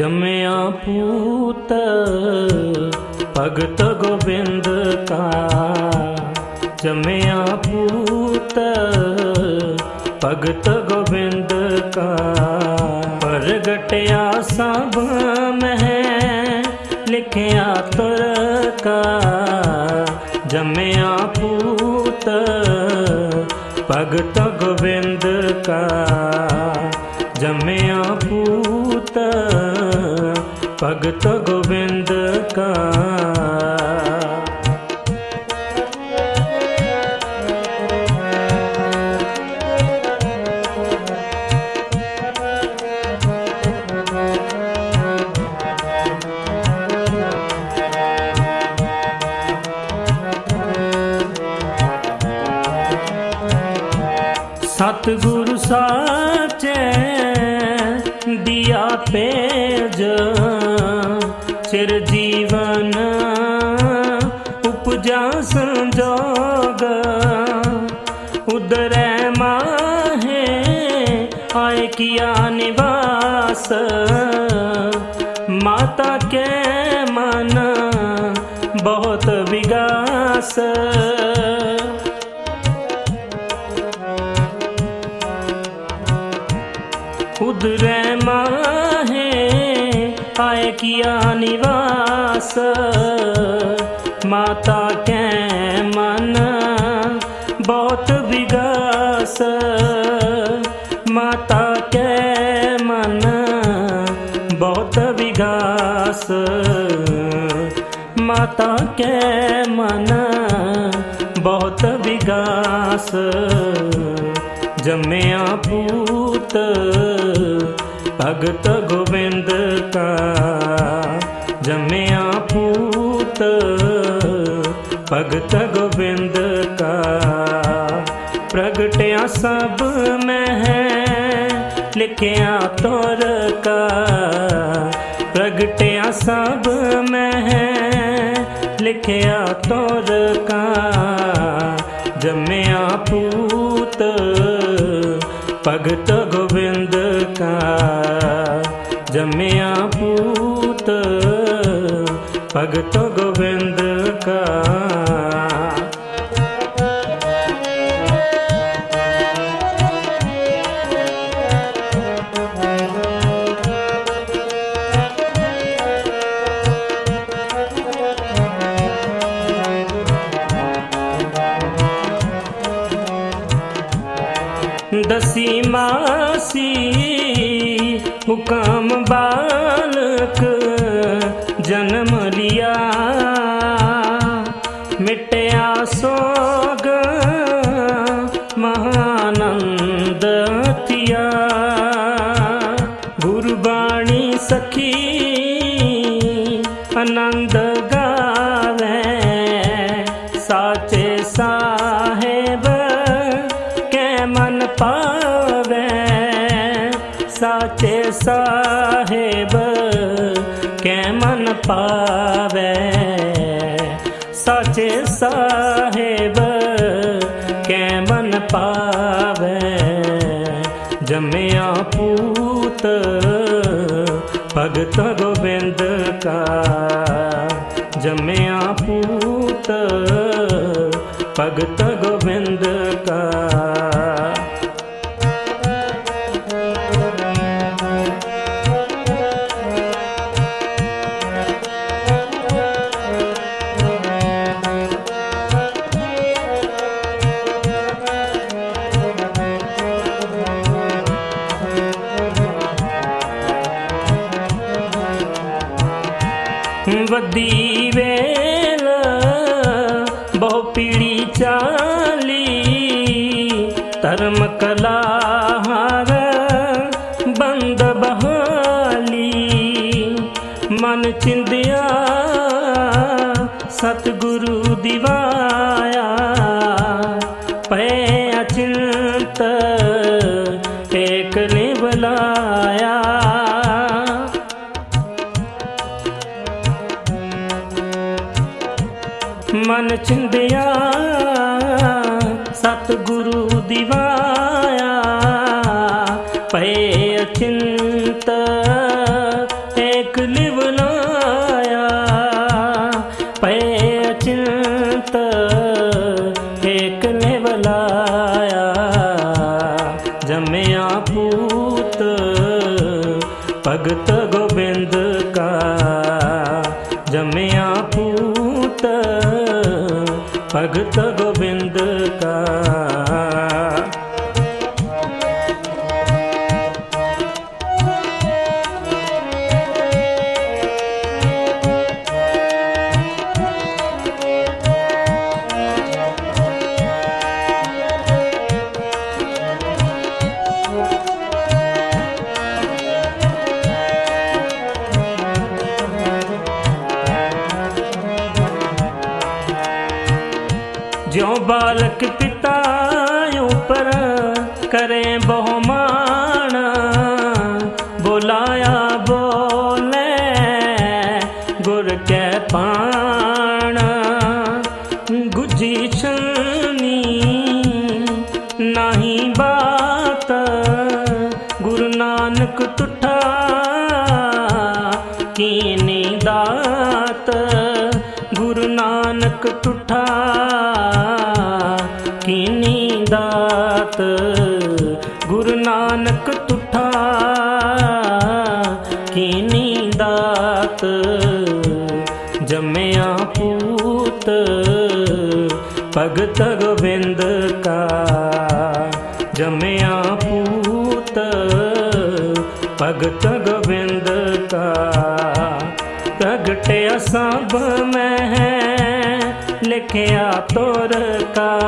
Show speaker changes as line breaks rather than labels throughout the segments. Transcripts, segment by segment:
ਜੰਮਿਆ ਪੂਤ, ਭਗਤ ਗੋਬਿੰਦ ਕਾ। ਜੰਮਿਆ ਪੂਤ, ਭਗਤ ਗੋਬਿੰਦ ਕਾ। ਪ੍ਰਗਟਿਆ ਸਭ ਮਹਿ ਲਿਖਿਆ ਤੁਰ ਕਾ ਜੰਮਿਆ ਪੂਤ, ਭਗਤ ਗੋਬਿੰਦ ਕਾ। ਜੰਮਿਆ ਪੂਤ ਭਗਤ ਗੋਬਿੰਦ ਕਾ। ਸਤਿਗੁਰ ਸਾਚੇ ਦਿਆ ਪੇਜ ਚਿਰ ਜੀਵਨ ਉਪਜਾ ਸੰਜੋਗ। ਉਦਰੈ ਮਾਹੇ, ਆਏ ਕੀਆ ਨਿਵਾਸ। ਮਾਤਾ ਕੇ ਮਨ, ਬਹੁਤ ਵਿਗਾਸ। ਉਦਰੈ ਆਏ ਕੀਆ ਨਿਵਾਸ? ਮਾਤਾ ਕੈ ਮਨ ਬਹੁਤ ਵਿਗਾਸ। ਮਾਤਾ ਕੈ ਮਨ ਬਹੁਤ ਵਿਗਾਸ। ਮਾਤਾ ਕੈ ਮਨ ਬਹੁਤ ਵਿਗਾਸ। ਜੰਮਿਆ ਪੂਤ ਭਗਤ ਗੋਬਿੰਦ ਜੰਮਿਆ ਪੂਤ ਭਗਤ ਗੋਬਿੰਦ ਕਾ। ਪ੍ਰਗਟਿਆ ਸਭ ਮਹਿ, ਲਿਖਿਆ ਤੁਰ ਕਾ। ਪ੍ਰਗਟਿਆ ਸਭ ਮਹਿ, ਲਿਖਿਆ ਤੁਰ ਕਾ। ਜੰਮਿਆ ਪੂਤ ਭਗਤ ਗੋਬਿੰਦ ਕਾ। ਜੰਮਿਆ ਭਗਤ ਗੋਬਿੰਦ ਕਾ ਦਸੀ ਮਾਸੀ ਹੁਕਮ ਬਾਲਕ ਪਾਵੇ। ਸਾਚੇ ਸਾਹਿਬ ਕੈ ਮਨ ਪਾਵੇ। ਜੰਮਿਆ ਪੂਤ ਭਗਤ ਗੋਬਿੰਦ ਕਾ। ਜੰਮਿਆ ਪੂਤ ਭਗਤ ਅਚਿੰਤ ਏਕ ਨੇ ਬੁਲਾਇਆ ਮਨ ਚਿੰਦਿਆ ਸਤਿਗੁਰੂ ਦਿਵਾਇਆ ਪਏ ਭਗਤ ਗੋਬਿੰਦ ਬੁਲਾਇਆ ਬੋਲੇ, ਗੁਰ ਕੈ ਪਾਣ। ਗੁਜੀ ਛਨੀ ਨਹੀਂ ਬਾਤ। ਗੁਰੂ ਨਾਨਕ ਤੁਠਾ ਕੀਨੀ ਦਾਤ। ਗੁਰੂ ਨਾਨਕ ਤੁਠਾ ਭਗਤ ਗੋਬਿੰਦ ਕਾ ਜੰਮਿਆ ਪੂਤ, ਭਗਤ ਗੋਬਿੰਦ ਕਾ। ਪ੍ਰਗਟਿਆ ਸਭ ਮੈਂ ਲਿਖਿਆ ਤੋਰ ਕਾ।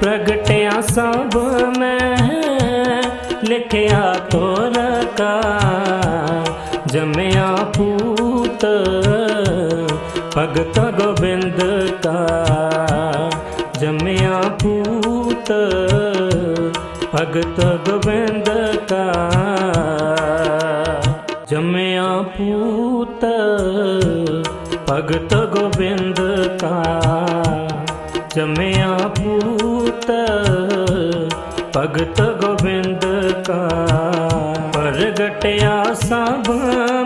ਪ੍ਰਗਟਿਆ ਸਭ ਮੈਂ ਲਿਖਿਆ ਤੋਰ ਕਾ। ਜੰਮਿਆ ਪੂਤ, ਭਗਤ ਗੋਬਿੰਦ ਜੰਮਿਆ ਪੂਤ ਭਗਤ ਗੋਬਿੰਦ ਕਾ ਜੰਮਿਆ ਪੂਤ ਭਗਤ ਗੋਬਿੰਦ ਕਾ ਜੰਮਿਆ ਪੂਤ ਭਗਤ ਗੋਬਿੰਦ ਕਾ ਪ੍ਰਗਟਿਆ ਸਭ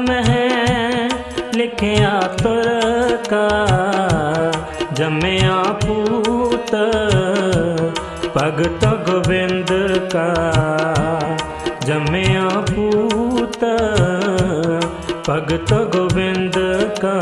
ਮਹਿ ਲਿਖਿਆ ਤੁਰ ਕਾ ਜੰਮਿਆ ਪੂਤ ਭਗਤ ਗੋਬਿੰਦ ਕਾ। ਜੰਮਿਆ ਪੂਤ ਭਗਤ ਗੋਬਿੰਦ ਕਾ।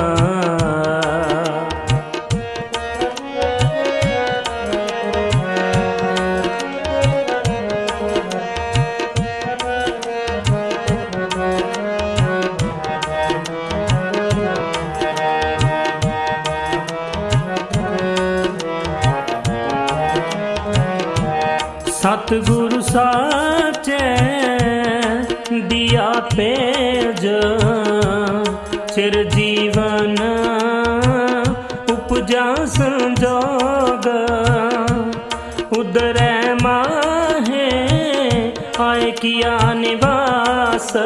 ਸਤਿਗੁਰੂ ਸਾਚੇ ਦਿਆ ਪੇਜ ਚਿਰ ਜੀਵਨ ਉਪਜਾ ਸੰਜੋਗ ਉਦਰੈ ਮਾਹੇ, ਆਏ ਕੀਆ ਨਿਵਾਸ,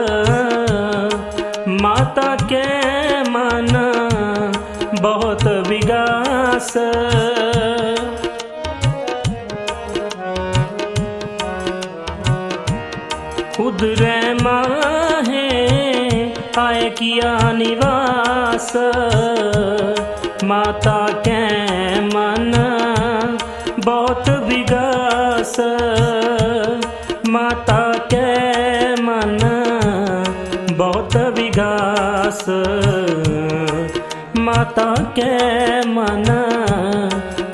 ਮਾਤਾ ਕੇ ਮਨ ਉਦਰੈ ਮਾਹੇ ਆਏ ਕੀਆ ਨਿਵਾਸ ਮਾਤਾ ਕੈ ਮਨ ਬਹੁਤ ਵਿਗਾਸ ਮਾਤਾ ਕੈ ਮਨ ਬਹੁਤ ਵਿਗਾਸ ਮਾਤਾ ਕੈ ਮਨ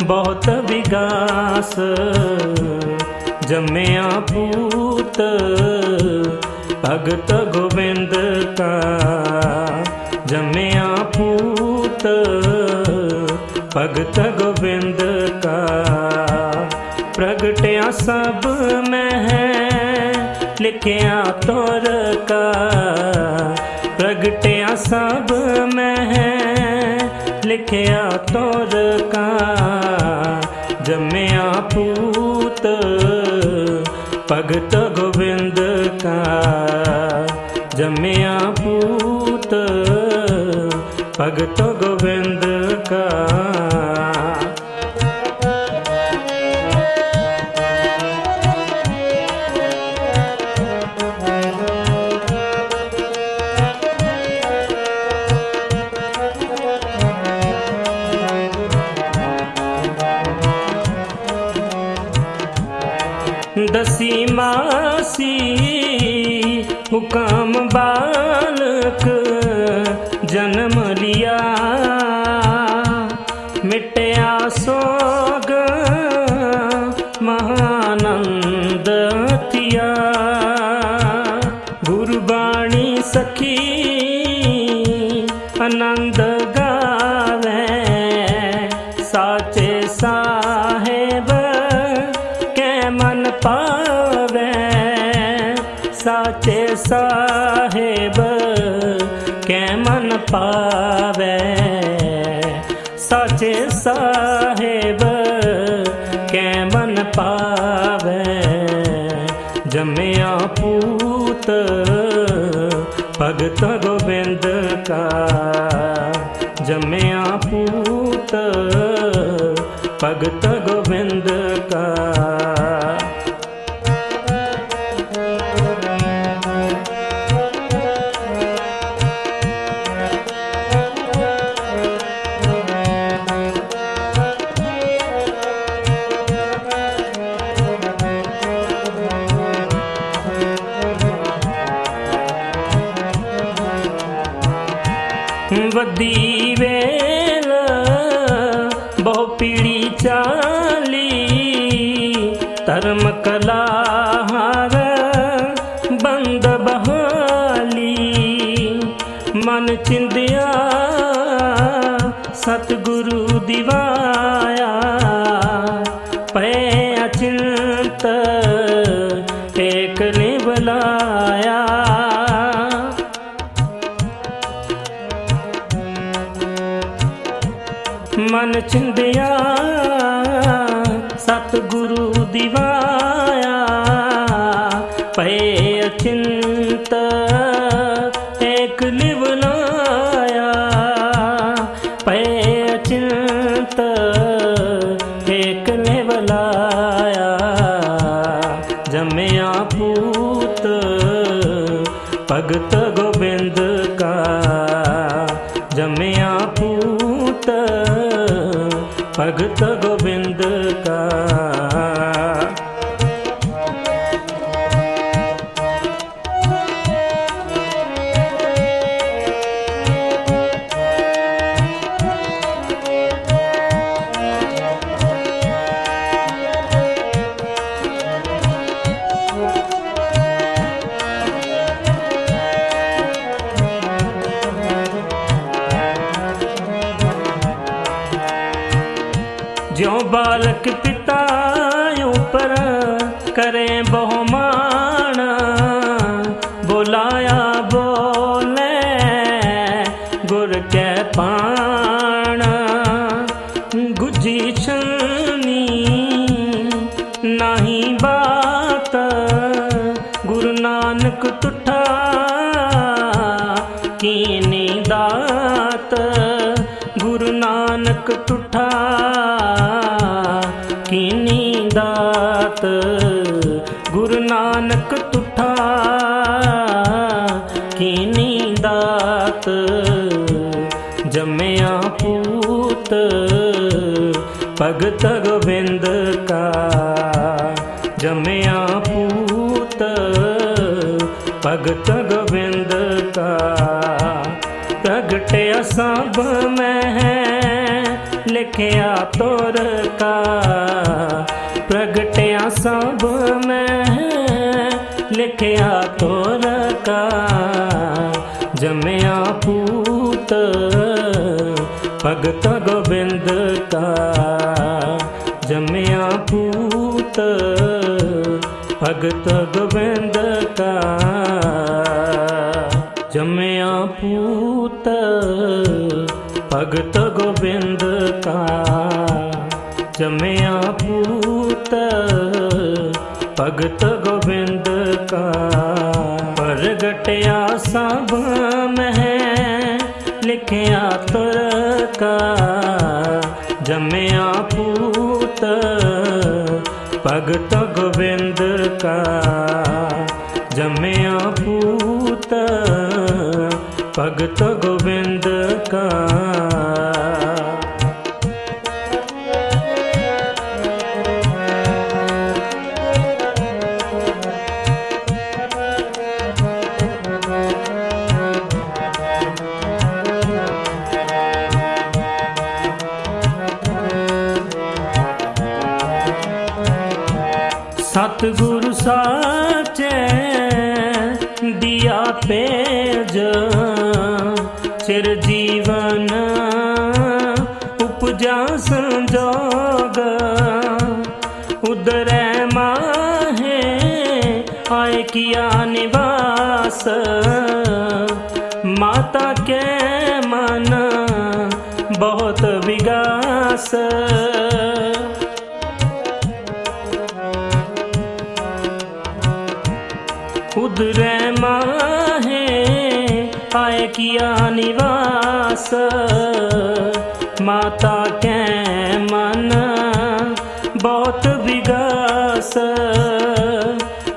ਬਹੁਤ ਵਿਗਾਸ ਜੰਮਿਆ ਪੂਤ ਭਗਤ ਗੋਬਿੰਦ ਕਾ ਜੰਮਿਆ ਪੂਤ ਭਗਤ ਗੋਬਿੰਦ ਕਾ ਪ੍ਰਗਟਿਆ ਸਭ ਮਹਿ, ਲਿਖਿਆ ਤੋਰ ਕਾ ਪ੍ਰਗਟਿਆ ਸਭ ਮਹਿ, ਲਿਖਿਆ ਤੋਰ ਕਾ ਜੰਮਿਆ ਪੂਤ ਭਗਤ ਗੋਬਿੰਦ ਕਾ ਹੁਕਮ ਬਾਲਕ ਜਨਮ ਲਿਆ। ਮਿਟਿਆ ਸੋਗ ਮਹਾਨੰਦ ਥਿਆ ਗੁਰਬਾਣੀ ਸਖੀ ਆਨੰਦ ਗਾਵੇ। ਸਾਚੇ ਸਾਹਿਬ, ਕੈ ਮਨ ਪਾ ਸਾਹਿਬ ਕੈ ਮਨ ਪਾਵੇ। ਸਾਚੇ ਸਾਹਿਬ ਕੈ ਮਨ ਪਾਵੇ। ਜੰਮਿਆ ਪੂਤ, ਭਗਤ ਗੋਬਿੰਦ ਕਾ। ਜੰਮਿਆ ਪੂਤ, ਭਗਤ ਗੋਬਿੰਦ ਮਨ ਚਿੰਦਿਆ ਸਤਿਗੁਰੂ ਦੀਵਾ ਕੈ ਗੁਜੀ ਛਨੀ, ਨਹੀਂ ਬਾਤ ਗੁਰੂ ਨਾਨਕ ਤੁਠਾ, ਕੀਨੀ ਦਾਤ ਗੁਰੂ ਨਾਨਕ ਤੁਠਾ, ਕੀਨੀ ਦਾਤ ਗੁਰੂ ਨਾਨਕ ਭਗਤ ਗੋਬਿੰਦ ਕਾ ਜੰਮਿਆ ਪੂਤ ਭਗਤ ਗੋਬਿੰਦ ਕਾ। ਪ੍ਰਗਟਿਆ ਸਭ ਮੈਂ, ਲਿਖਿਆ ਤੋਰ ਕਾ। ਪ੍ਰਗਟਿਆ ਸਭ ਮੈਂ, ਲਿਖਿਆ ਤੋਰ ਕਾ। ਜੰਮਿਆ ਪੂਤ ਭਗਤ ਗੋਬਿੰਦ ਕਾ ਜੰਮਿਆ ਪੂਤ ਭਗਤ ਗੋਬਿੰਦ ਕਾ ਜੰਮਿਆ ਪੂਤ ਭਗਤ ਗੋਬਿੰਦ ਕਾ ਜੰਮਿਆ ਪੂਤ ਭਗਤ ਗੋਬਿੰਦ ਕਾ ਪ੍ਰਗਟਿਆ ਸਭ ਮਹਿ ਲਿਖਿਆ ਤੁਰ ਕਾ ਜੰਮਿਆ ਪੂਤ ਭਗਤ ਗੋਬਿੰਦ ਕਾ ਜੰਮਿਆ ਪੂਤ ਭਗਤ ਗੋਬਿੰਦ ਸਤਿਗੁਰ ਸਾਚੈ ਦਿਆ ਪੇਜ ਚਿਰ ਜੀਵਨ ਉਪਜਾ ਸੰਜੋਗ ਉਦਰੈ ਮਾਹੇ, ਆਏ ਕੀਆ ਨਿਵਾਸ। ਮਾਤਾ ਕੇ ਮਨ ਬਹੁਤ ਵਿਗਾਸ। ਉਦਰੈ ਮਾਹੇ ਆਏ ਕੀਆ ਨਿਵਾਸ ਮਾਤਾ ਕੈ ਮਨ ਬਹੁਤ ਵਿਗਾਸ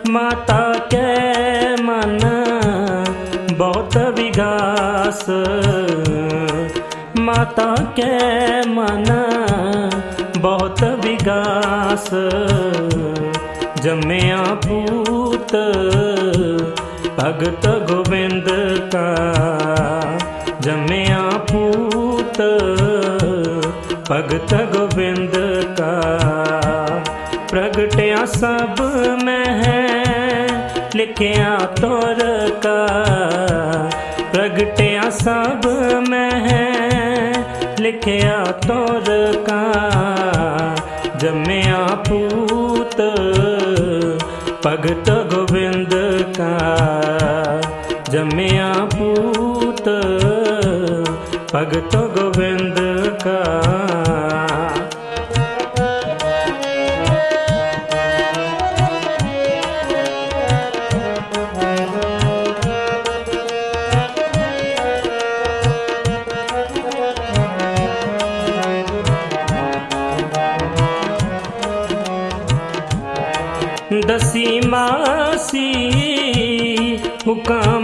ਮਾਤਾ ਕੈ ਮਨ ਬਹੁਤ ਵਿਗਾਸ ਮਾਤਾ ਕੈ ਮਨ ਬਹੁਤ ਵਿਗਾਸ ਜੰਮਿਆ ਪੂਤ ਭਗਤ ਗੋਬਿੰਦ ਕਾ ਜੰਮਿਆ ਪੂਤ ਭਗਤ ਗੋਬਿੰਦ ਕਾ ਪ੍ਰਗਟਿਆ ਸਭ ਮਹਿ, ਲਿਖਿਆ ਤੋਰ ਕਾ। ਪ੍ਰਗਟਿਆ ਸਭ ਮਹਿ, ਲਿਖਿਆ ਤੋਰ ਕਾ। ਜੰਮਿਆ ਪੂਤ ਭਗਤ ਗੋਬਿੰਦ ਕਾ ਜੰਮਿਆ ਪੂਤ ਭਗਤ ਗੋਬਿੰਦ ਕਾ। ਹੁਕਮ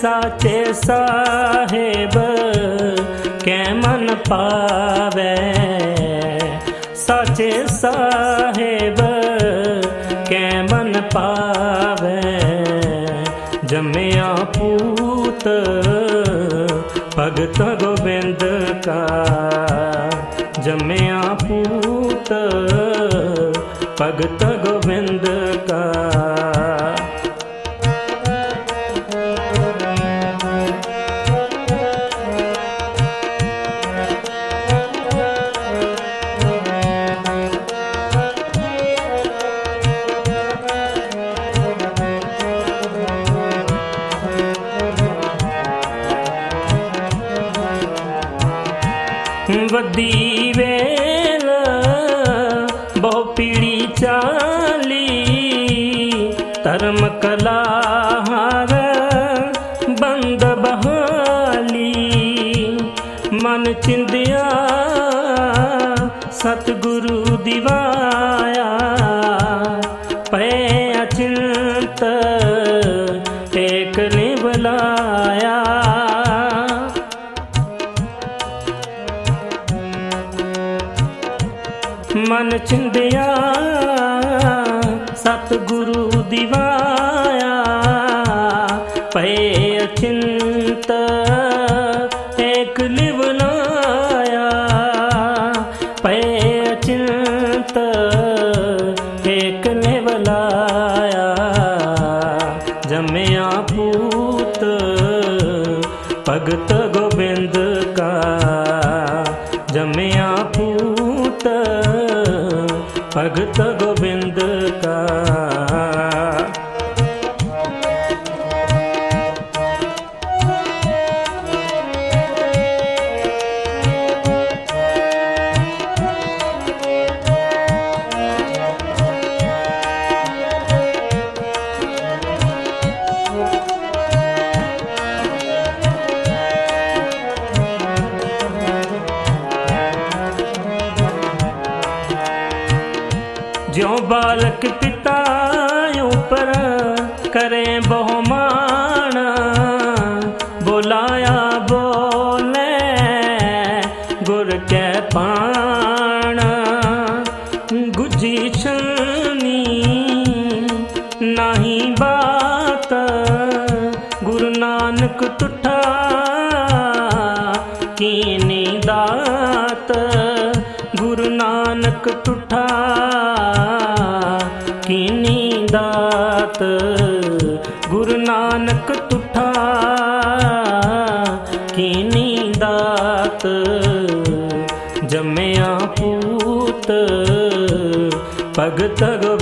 ਸਾਚੇ ਸਾਹਿਬ ਕੈ ਮਨ ਪਾਵੇ। ਸਾਚੇ ਸਾਹਿਬ ਕੈ ਮਨ ਪਾਵੇ। ਜੰਮਿਆ ਪੂਤ, ਭਗਤ ਗੋਬਿੰਦ ਕਾ। ਜੰਮਿਆ ਪੂਤ, ਭਗਤ ਮਨ ਚਿੰਦਿਆ ਸਤਿਗੁਰੂ ਦਿਵਾਇਆ ਪਏ ਨਹੀਂ ਬਾਤ, ਗੁਰੂ ਨਾਨਕ ਟੁੱਟਾ ਕੀਨੀ ਦਾਤ, ਗੁਰੂ ਨਾਨਕ ਟੁੱਟਾ ਕੀਨੀ ਦਾਤ, ਗੁਰੂ ਨਾਨਕ ਟੁੱਟਾ ਕੀਨੀ ਦਾਤ, ਜੰਮਿਆ ਪੂਤ, ਭਗਤ ਗੋ